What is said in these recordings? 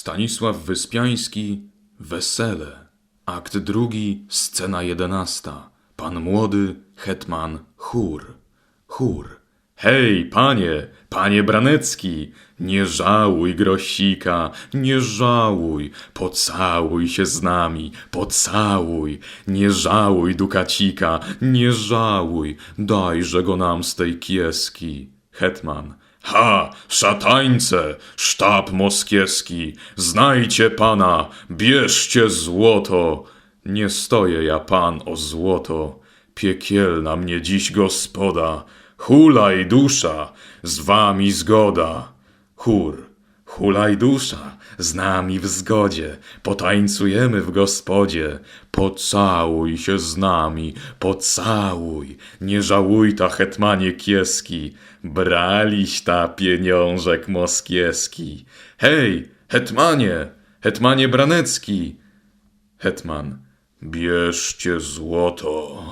Stanisław Wyspiański Wesele. Akt drugi, scena jedenasta. Pan młody, hetman, chór. Chór. Hej, panie, panie Branecki, nie żałuj grosika, nie żałuj, pocałuj się z nami, pocałuj, nie żałuj dukacika, nie żałuj, dajże go nam z tej kieski. Hetman. Ha, szatańce, sztab moskiewski, znajcie pana, bierzcie złoto. Nie stoję ja pan o złoto, piekielna mnie dziś gospoda, hulaj dusza, z wami zgoda. Chór, hulaj dusza, z nami w zgodzie, potańcujemy w gospodzie, pocałuj się z nami, pocałuj, nie żałuj ta hetmanie kieski, braliś ta pieniążek moskiewski. Hej, hetmanie, hetmanie Branecki, hetman, bierzcie złoto,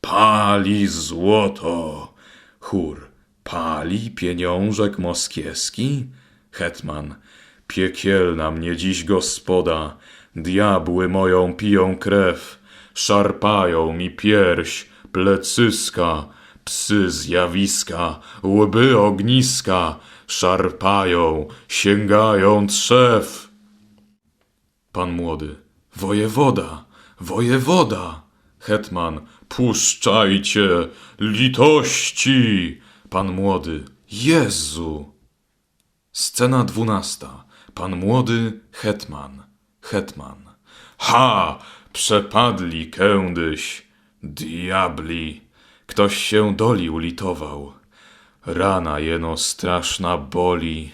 pali złoto. Chór, pali pieniążek moskiewski? Hetman, piekielna mnie dziś gospoda, diabły moją piją krew, szarpają mi pierś, plecyska, psy zjawiska, łby ogniska, szarpają, sięgają trzew. Pan młody. Wojewoda, wojewoda. Hetman. Puszczajcie, litości. Pan młody. Jezu. Scena dwunasta. Pan młody, hetman. Hetman. Ha! Przepadli kędyś. Diabli. Ktoś się doli ulitował. Rana jeno straszna boli.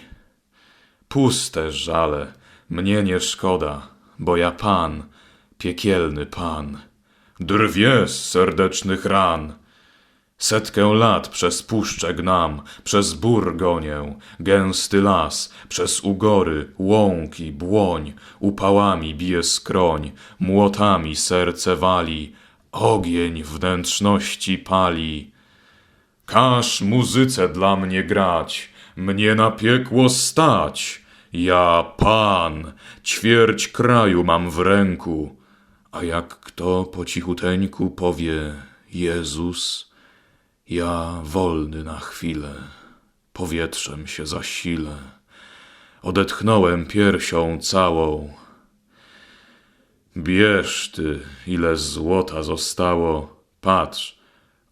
Puste żale, mnie nie szkoda, bo ja pan, piekielny pan, drwie z serdecznych ran. Setkę lat przez puszczę gnam, przez bór gonię, gęsty las, przez ugory, łąki, błoń, upałami bije skroń, młotami serce wali, ogień wnętrzności pali. Każ muzyce dla mnie grać, mnie na piekło stać. Ja pan, ćwierć kraju mam w ręku. A jak kto po cichuteńku powie Jezus, ja wolny na chwilę, powietrzem się zasilę. Odetchnąłem piersią całą. Bierz ty, ile złota zostało, patrz,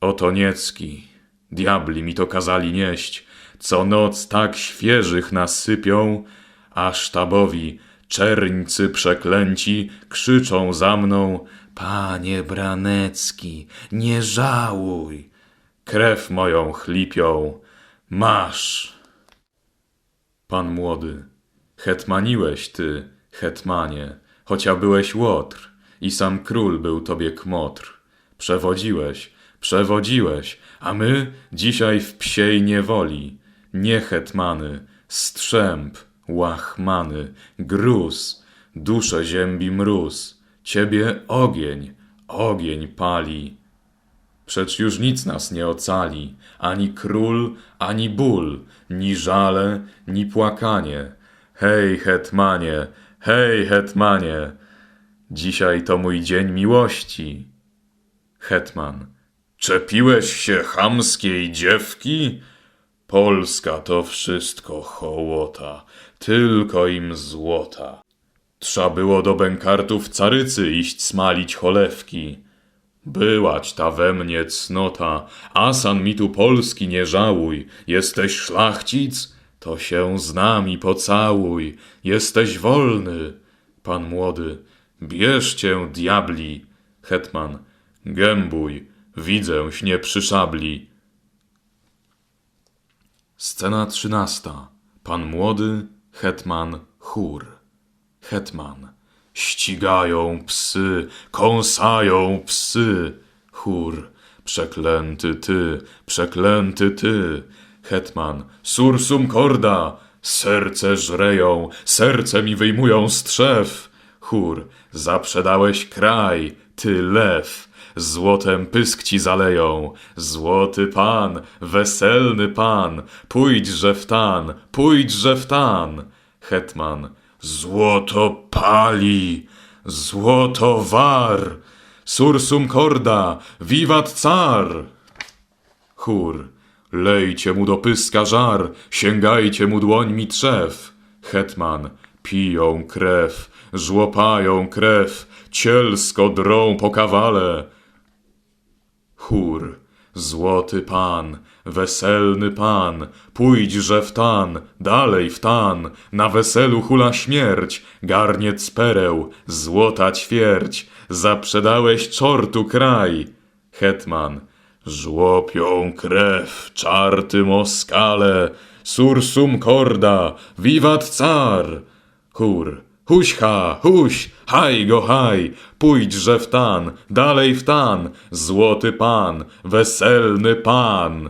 oto niecki, diabli mi to kazali nieść, co noc tak świeżych nasypią, a sztabowi czerńcy przeklęci krzyczą za mną, panie Branecki, nie żałuj, krew moją chlipią, masz. Pan młody, hetmaniłeś ty, hetmanie, chocia byłeś łotr i sam król był tobie kmotr. Przewodziłeś, przewodziłeś, a my dzisiaj w psiej niewoli. Nie hetmany, strzęp, łachmany, gruz, duszę ziębi mróz. Ciebie ogień, ogień pali. Przecz już nic nas nie ocali, ani król, ani ból, ni żale, ni płakanie. Hej, hetmanie, hej, hetmanie, dzisiaj to mój dzień miłości. Hetman, czepiłeś się chamskiej dziewki? Polska to wszystko hołota, tylko im złota. Trza było do bękartów carycy iść smalić cholewki. Byłać ta we mnie cnota, asan mi tu Polski nie żałuj. Jesteś szlachcic? To się z nami pocałuj. Jesteś wolny. Pan młody, bierzcie diabli. Hetman, gębuj, widzę śnie przy szabli. Scena trzynasta. Pan młody, hetman, chór. Hetman. Ścigają psy, kąsają psy. Chór. Przeklęty ty, przeklęty ty. Hetman. Sursum corda. Serce żreją, serce mi wyjmują z trzew. Chór. Zaprzedałeś kraj, ty lew. Złotem pysk ci zaleją. Złoty pan, weselny pan, pójdźże w tan, pójdźże w tan. Hetman, Złoto pali, złoto war, sursum corda, wiwat car. Chór, lejcie mu do pyska żar, sięgajcie mu dłońmi trzew. Hetman, piją krew, żłopają krew, cielsko drą po kawale. Chór, złoty pan, weselny pan, pójdźże w tan, dalej w tan, na weselu hula śmierć, garniec pereł, złota ćwierć, zaprzedałeś czortu kraj. Hetman, żłopią krew, czarty moskale, sursum corda, wiwat car. Chór, huścha, huś, haj go haj, pójdźże w tan, dalej w tan, złoty pan, weselny pan.